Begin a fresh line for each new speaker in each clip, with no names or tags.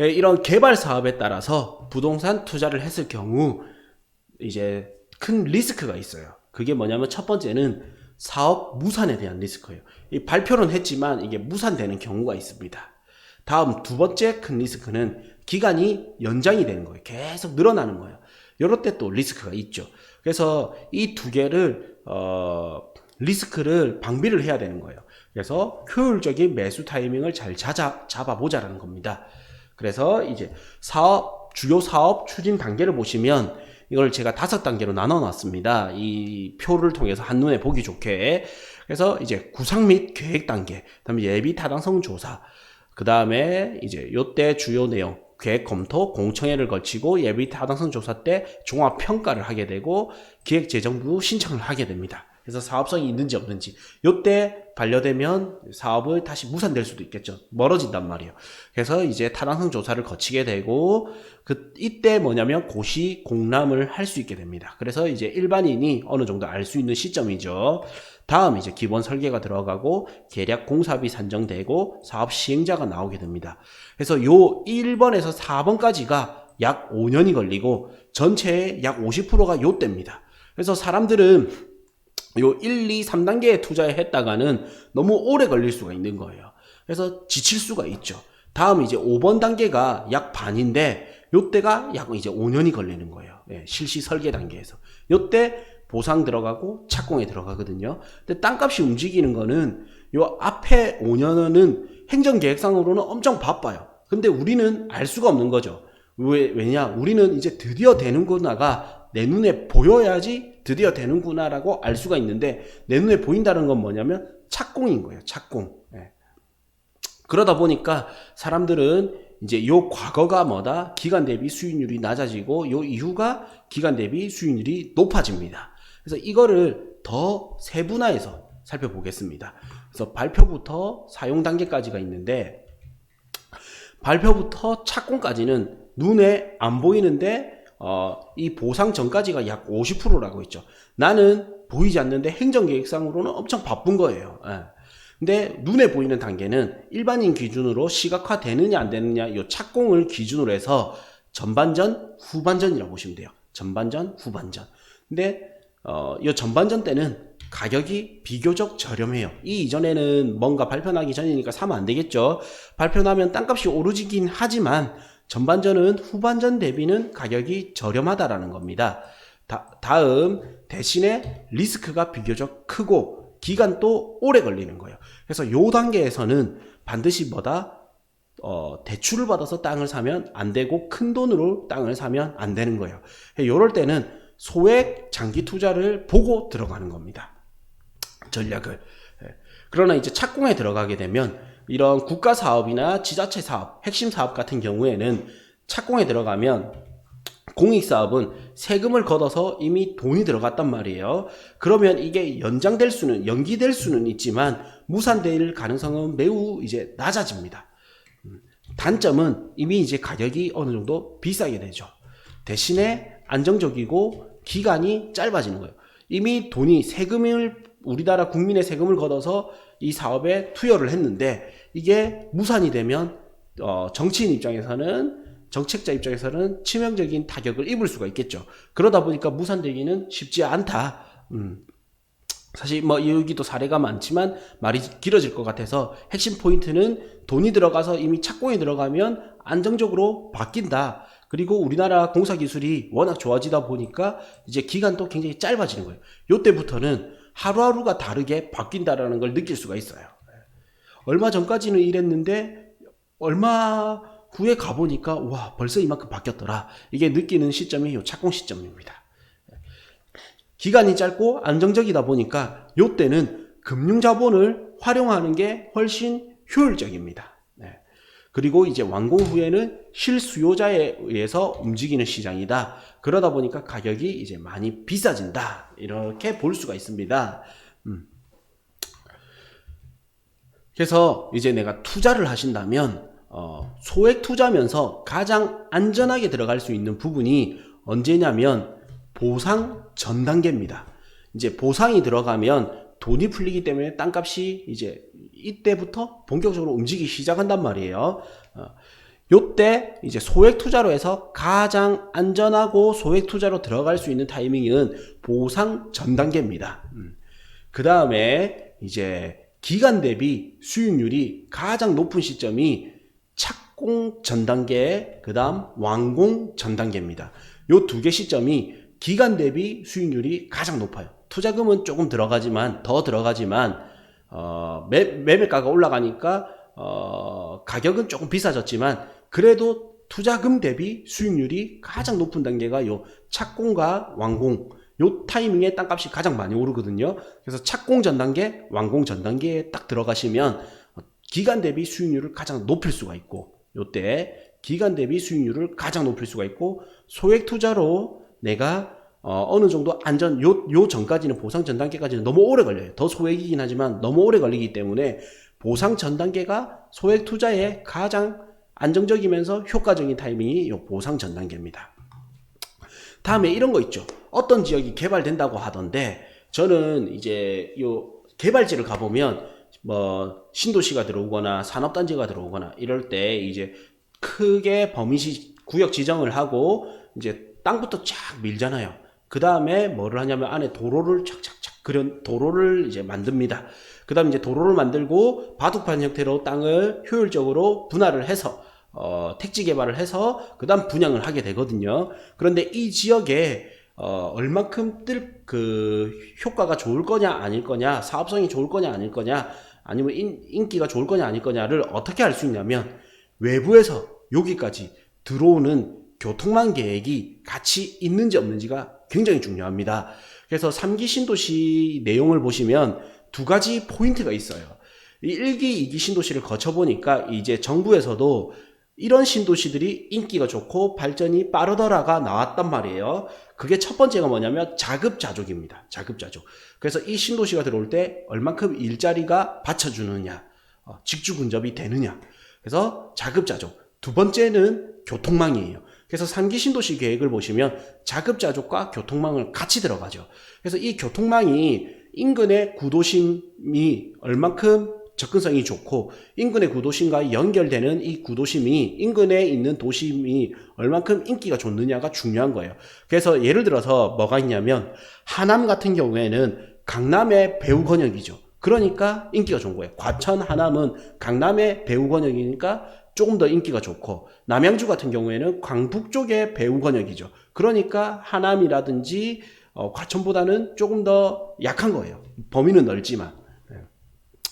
예, 이런 개발 사업에 따라서 부동산 투자를 했을 경우 이제 큰 리스크가 있어요. 그게 뭐냐면 첫 번째는 사업 무산에 대한 리스크예요. 이 발표는 했지만 이게 무산되는 경우가 있습니다. 다음 두 번째 큰 리스크는 기간이 연장이 되는 거예요. 계속 늘어나는 거예요. 이럴 때 또 리스크가 있죠. 그래서 이 두 개를 어 리스크를 방비를 해야 되는 거예요. 그래서 효율적인 매수 타이밍을 잘 찾아 잡아보자라는 겁니다. 그래서 이제 사업 주요 사업 추진 단계를 보시면 이걸 제가 다섯 단계로 나눠 놨습니다. 이 표를 통해서 한눈에 보기 좋게. 그래서 이제 구상 및 계획 단계, 그다음에 예비 타당성 조사, 그 다음에 이제 요때 주요 내용 계획 검토, 공청회를 거치고 예비 타당성 조사 때 종합 평가를 하게 되고 기획재정부 신청을 하게 됩니다. 그래서 사업성이 있는지 없는지 요때 반려되면 사업을 다시 무산될 수도 있겠죠. 멀어진단 말이에요. 그래서 이제 타당성 조사를 거치게 되고 그 이때 뭐냐면 고시 공람을 할 수 있게 됩니다. 그래서 이제 일반인이 어느 정도 알 수 있는 시점이죠. 다음 이제 기본 설계가 들어가고 계략 공사비 산정되고 사업 시행자가 나오게 됩니다. 그래서 요 1번에서 4번까지가 약 5년이 걸리고 전체의 약 50%가 요 때입니다. 그래서 사람들은 요 1, 2, 3단계에 투자했다가는 너무 오래 걸릴 수가 있는 거예요. 그래서 지칠 수가 있죠. 다음 이제 5번 단계가 약 반인데 요때가 약 이제 5년이 걸리는 거예요. 예, 실시 설계 단계에서. 요때 보상 들어가고 착공에 들어가거든요. 근데 땅값이 움직이는 거는 요 앞에 5년은 행정 계획상으로는 엄청 바빠요. 근데 우리는 알 수가 없는 거죠. 왜, 왜냐? 우리는 이제 드디어 되는구나가 내 눈에 보여야지 드디어 되는구나라고 알 수가 있는데 내 눈에 보인다는 건 뭐냐면 착공인 거예요. 착공. 예. 그러다 보니까 사람들은 이제 요 과거가 뭐다? 기간 대비 수익률이 낮아지고 요 이후가 기간 대비 수익률이 높아집니다. 그래서 이거를 더 세분화해서 살펴보겠습니다. 그래서 발표부터 사용 단계까지가 있는데 발표부터 착공까지는 눈에 안 보이는데 어, 이 보상 전까지가 약 50%라고 있죠. 나는 보이지 않는데 행정계획상으로는 엄청 바쁜 거예요. 예. 근데 눈에 보이는 단계는 일반인 기준으로 시각화 되느냐 안 되느냐 이 착공을 기준으로 해서 전반전, 후반전이라고 보시면 돼요. 전반전, 후반전. 근데 어, 이 전반전 때는 가격이 비교적 저렴해요. 이 이전에는 뭔가 발표 나기 전이니까 사면 안 되겠죠. 발표 나면 땅값이 오르지긴 하지만 전반전은 후반전 대비는 가격이 저렴하다라는 겁니다. 다, 음 대신에 리스크가 비교적 크고 기간도 오래 걸리는 거예요. 그래서 요 단계에서는 반드시 뭐다 어, 대출을 받아서 땅을 사면 안 되고 큰 돈으로 땅을 사면 안 되는 거예요. 요럴 때는 소액 장기 투자를 보고 들어가는 겁니다. 전략을. 예. 그러나 이제 착공에 들어가게 되면 이런 국가 사업이나 지자체 사업, 핵심 사업 같은 경우에는 착공에 들어가면 공익 사업은 세금을 걷어서 이미 돈이 들어갔단 말이에요. 그러면 이게 연장될 수는 연기될 수는 있지만 무산될 가능성은 매우 이제 낮아집니다. 음, 단점은 이미 이제 가격이 어느 정도 비싸게 되죠. 대신에 안정적이고 기간이 짧아지는 거예요. 이미 돈이 세금을 우리나라 국민의 세금을 걷어서 이 사업에 투여를 했는데 이게 무산이 되면 어, 정치인 입장에서는 정책자 입장에서는 치명적인 타격을 입을 수가 있겠죠. 그러다 보니까 무산되기는 쉽지 않다. 음. 사실 뭐 여기도 사례가 많지만 말이 길어질 것 같아서 핵심 포인트는 돈이 들어가서 이미 착공에 들어가면 안정적으로 바뀐다. 그리고 우리나라 공사 기술이 워낙 좋아지다 보니까 이제 기간도 굉장히 짧아지는 거예요. 요때부터는 하루하루가 다르게 바뀐다라는 걸 느낄 수가 있어요. 얼마 전까지는 이랬는데 얼마 후에 가보니까 와 벌써 이만큼 바뀌었더라. 이게 느끼는 시점이 요 착공 시점입니다. 기간이 짧고 안정적이다 보니까 요때는 금융자본을 활용하는 게 훨씬 효율적입니다. 네. 그리고 이제 완공 후에는 실수요자에 의해서 움직이는 시장이다. 그러다 보니까 가격이 이제 많이 비싸진다. 이렇게 볼 수가 있습니다. 음. 그래서 이제 내가 투자를 하신다면 어, 소액 투자면서 가장 안전하게 들어갈 수 있는 부분이 언제냐면 보상 전 단계입니다. 이제 보상이 들어가면 돈이 풀리기 때문에 땅값이 이제 이때부터 본격적으로 움직이기 시작한단 말이에요. 어, 요때 이제 소액 투자로 해서 가장 안전하고 소액 투자로 들어갈 수 있는 타이밍은 보상 전 단계입니다. 그 다음에 이제 기간 대비 수익률이 가장 높은 시점이 착공 전 단계, 그 다음 완공 전 단계입니다. 요 두 개 시점이 기간 대비 수익률이 가장 높아요. 투자금은 조금 들어가지만, 더 들어가지만, 어, 매, 매매가가 올라가니까, 어, 가격은 조금 비싸졌지만, 그래도 투자금 대비 수익률이 가장 높은 단계가 요 착공과 완공, 요 타이밍에 땅값이 가장 많이 오르거든요. 그래서 착공 전 단계, 완공 전 단계에 딱 들어가시면 기간 대비 수익률을 가장 높일 수가 있고 요때 기간 대비 수익률을 가장 높일 수가 있고 소액 투자로 내가 어, 느 정도 안전 요, 요 전까지는 보상 전 단계까지는 너무 오래 걸려요. 더 소액이긴 하지만 너무 오래 걸리기 때문에 보상 전 단계가 소액 투자에 가장 안정적이면서 효과적인 타이밍이 요 보상 전 단계입니다. 다음에 이런 거 있죠. 어떤 지역이 개발된다고 하던데 저는 이제 요 개발지를 가보면 뭐 신도시가 들어오거나 산업단지가 들어오거나 이럴 때 이제 크게 범위시 구역 지정을 하고 이제 땅부터 쫙 밀잖아요. 그 다음에 뭐를 하냐면 안에 도로를 착착착 그런 도로를 이제 만듭니다. 그 다음 이제 도로를 만들고 바둑판 형태로 땅을 효율적으로 분할을 해서 어, 택지 개발을 해서 그 다음 분양을 하게 되거든요. 그런데 이 지역에 어, 얼만큼 뜰 그 효과가 좋을 거냐 아닐 거냐 사업성이 좋을 거냐 아닐 거냐 아니면 인, 인기가 좋을 거냐 아닐 거냐를 어떻게 알 수 있냐면 외부에서 여기까지 들어오는 교통망 계획이 같이 있는지 없는지가 굉장히 중요합니다. 그래서 3기 신도시 내용을 보시면 두 가지 포인트가 있어요. 이 1기, 2기 신도시를 거쳐보니까 이제 정부에서도 이런 신도시들이 인기가 좋고 발전이 빠르더라가 나왔단 말이에요. 그게 첫 번째가 뭐냐면 자급자족입니다. 자급자족. 그래서 이 신도시가 들어올 때 얼만큼 일자리가 받쳐주느냐, 어, 직주근접이 되느냐. 그래서 자급자족. 두 번째는 교통망이에요. 그래서 3기 신도시 계획을 보시면 자급자족과 교통망을 같이 들어가죠. 그래서 이 교통망이 인근의 구도심이 얼만큼 접근성이 좋고 인근의 구도심과 연결되는 이 구도심이 인근에 있는 도심이 얼만큼 인기가 좋느냐가 중요한 거예요. 그래서 예를 들어서 뭐가 있냐면 하남 같은 경우에는 강남의 배우 권역이죠. 그러니까 인기가 좋은 거예요. 과천 하남은 강남의 배우 권역이니까 조금 더 인기가 좋고 남양주 같은 경우에는 광북 쪽의 배우 권역이죠. 그러니까 하남이라든지 어, 과천보다는 조금 더 약한 거예요. 범위는 넓지만.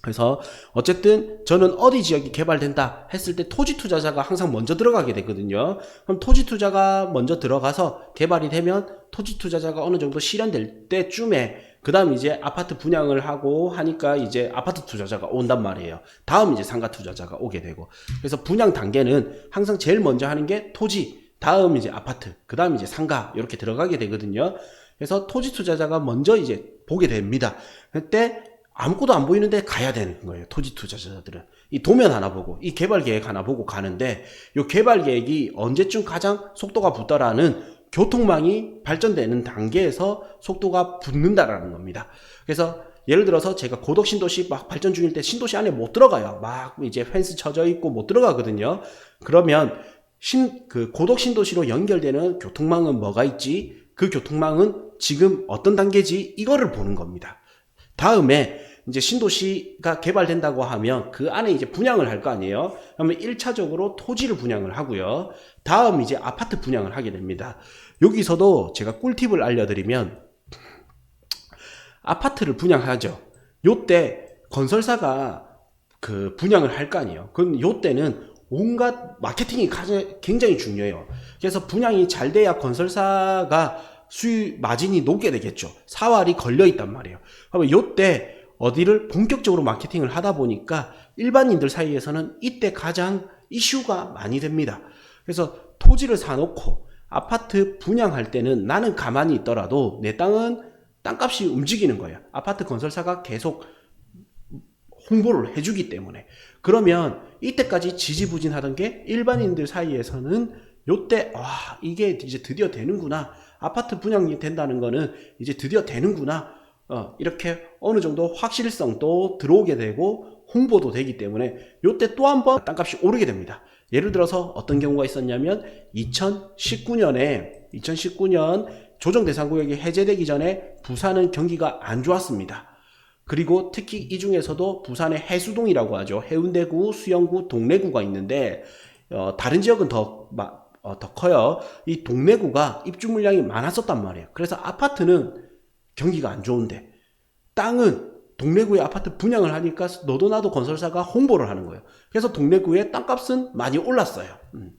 그래서 어쨌든 저는 어디 지역이 개발된다 했을 때 토지 투자자가 항상 먼저 들어가게 되거든요. 그럼 토지 투자가 먼저 들어가서 개발이 되면 토지 투자자가 어느 정도 실현될 때쯤에 그 다음 이제 아파트 분양을 하고 하니까 이제 아파트 투자자가 온단 말이에요. 다음 이제 상가 투자자가 오게 되고. 그래서 분양 단계는 항상 제일 먼저 하는 게 토지, 다음 이제 아파트, 그 다음 이제 상가 이렇게 들어가게 되거든요. 그래서 토지 투자자가 먼저 이제 보게 됩니다. 그때 아무것도 안 보이는데 가야 되는 거예요. 토지 투자자들은. 이 도면 하나 보고, 이 개발 계획 하나 보고 가는데, 이 개발 계획이 언제쯤 가장 속도가 붙더라는 교통망이 발전되는 단계에서 속도가 붙는다라는 겁니다. 그래서 예를 들어서 제가 고덕 신도시 막 발전 중일 때 신도시 안에 못 들어가요. 막 이제 펜스 쳐져 있고 못 들어가거든요. 그러면 신, 그 고덕 신도시로 연결되는 교통망은 뭐가 있지? 그 교통망은 지금 어떤 단계지? 이거를 보는 겁니다. 다음에 이제 신도시가 개발된다고 하면 그 안에 이제 분양을 할 거 아니에요. 그러면 1차적으로 토지를 분양을 하고요. 다음 이제 아파트 분양을 하게 됩니다. 여기서도 제가 꿀팁을 알려드리면 아파트를 분양하죠. 요때 건설사가 그 분양을 할 거 아니에요. 그럼 요때는 온갖 마케팅이 굉장히 중요해요. 그래서 분양이 잘 돼야 건설사가 수익 마진이 높게 되겠죠. 사활이 걸려 있단 말이에요. 그러면 요때 어디를 본격적으로 마케팅을 하다 보니까 일반인들 사이에서는 이때 가장 이슈가 많이 됩니다. 그래서 토지를 사놓고 아파트 분양할 때는 나는 가만히 있더라도 내 땅은 땅값이 움직이는 거예요. 아파트 건설사가 계속 홍보를 해주기 때문에. 그러면 이때까지 지지부진하던 게 일반인들 사이에서는 요때, 와, 이게 이제 드디어 되는구나. 아파트 분양이 된다는 거는 이제 드디어 되는구나. 어, 이렇게 어느 정도 확실성도 들어오게 되고 홍보도 되기 때문에 요때 또 한 번 땅값이 오르게 됩니다. 예를 들어서 어떤 경우가 있었냐면 2019년에 2019년 조정 대상 구역이 해제되기 전에 부산은 경기가 안 좋았습니다. 그리고 특히 이 중에서도 부산의 해수동이라고 하죠. 해운대구, 수영구, 동래구가 있는데 어, 다른 지역은 더, 마- 어, 더 커요. 이 동래구가 입주 물량이 많았었단 말이에요. 그래서 아파트는 경기가 안 좋은데 땅은 동래구에 아파트 분양을 하니까 너도 나도 건설사가 홍보를 하는 거예요. 그래서 동래구의 땅값은 많이 올랐어요. 음.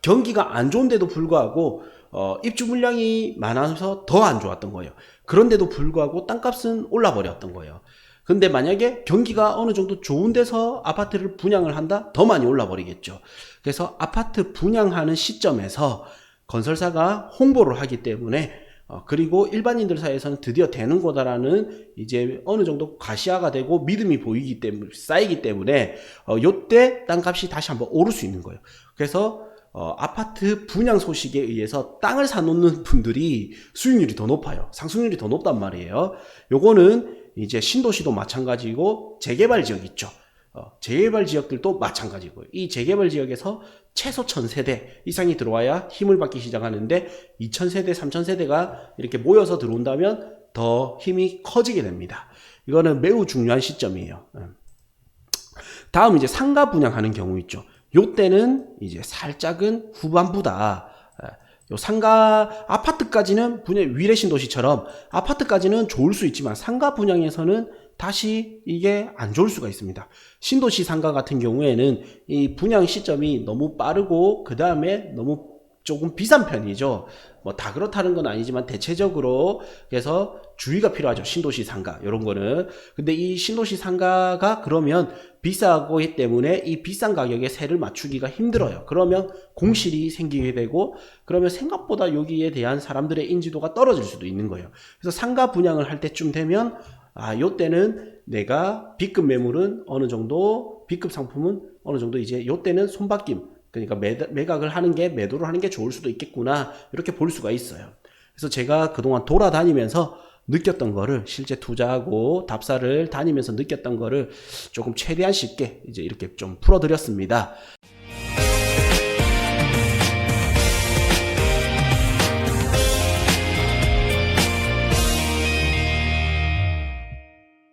경기가 안 좋은데도 불구하고 어, 입주 물량이 많아서 더 안 좋았던 거예요. 그런데도 불구하고 땅값은 올라 버렸던 거예요. 근데 만약에 경기가 어느 정도 좋은 데서 아파트를 분양을 한다? 더 많이 올라 버리겠죠. 그래서 아파트 분양하는 시점에서 건설사가 홍보를 하기 때문에 어, 그리고 일반인들 사이에서는 드디어 되는 거다라는 이제 어느 정도 가시화가 되고 믿음이 보이기 때문에 쌓이기 때문에 어, 요때 땅값이 다시 한번 오를 수 있는 거예요. 그래서 어, 아파트 분양 소식에 의해서 땅을 사놓는 분들이 수익률이 더 높아요. 상승률이 더 높단 말이에요. 요거는 이제 신도시도 마찬가지고 재개발 지역 있죠. 어, 재개발 지역들도 마찬가지고요. 이 재개발 지역에서 최소 1000세대 이상이 들어와야 힘을 받기 시작하는데 2000세대, 3000세대가 이렇게 모여서 들어온다면 더 힘이 커지게 됩니다. 이거는 매우 중요한 시점이에요. 음. 다음 이제 상가 분양하는 경우 있죠. 요 때는 이제 살짝은 후반부다. 예, 요 상가 아파트까지는 분양 위례 신도시처럼 아파트까지는 좋을 수 있지만 상가 분양에서는 다시 이게 안 좋을 수가 있습니다. 신도시 상가 같은 경우에는 이 분양 시점이 너무 빠르고 그 다음에 너무 조금 비싼 편이죠. 뭐 다 그렇다는 건 아니지만 대체적으로 그래서 주의가 필요하죠. 신도시 상가 이런 거는. 근데 이 신도시 상가가 그러면 비싸고 기 때문에 이 비싼 가격에 세를 맞추기가 힘들어요. 그러면 공실이 생기게 되고 그러면 생각보다 여기에 대한 사람들의 인지도가 떨어질 수도 있는 거예요. 그래서 상가 분양을 할 때쯤 되면 아, 요때는 내가 B급 매물은 어느 정도, B급 상품은 어느 정도 이제 요때는 손바뀜, 그러니까 매, 매각을 하는 게, 매도를 하는 게 좋을 수도 있겠구나, 이렇게 볼 수가 있어요. 그래서 제가 그동안 돌아다니면서 느꼈던 거를 실제 투자하고 답사를 다니면서 느꼈던 거를 조금 최대한 쉽게 이제 이렇게 좀 풀어드렸습니다.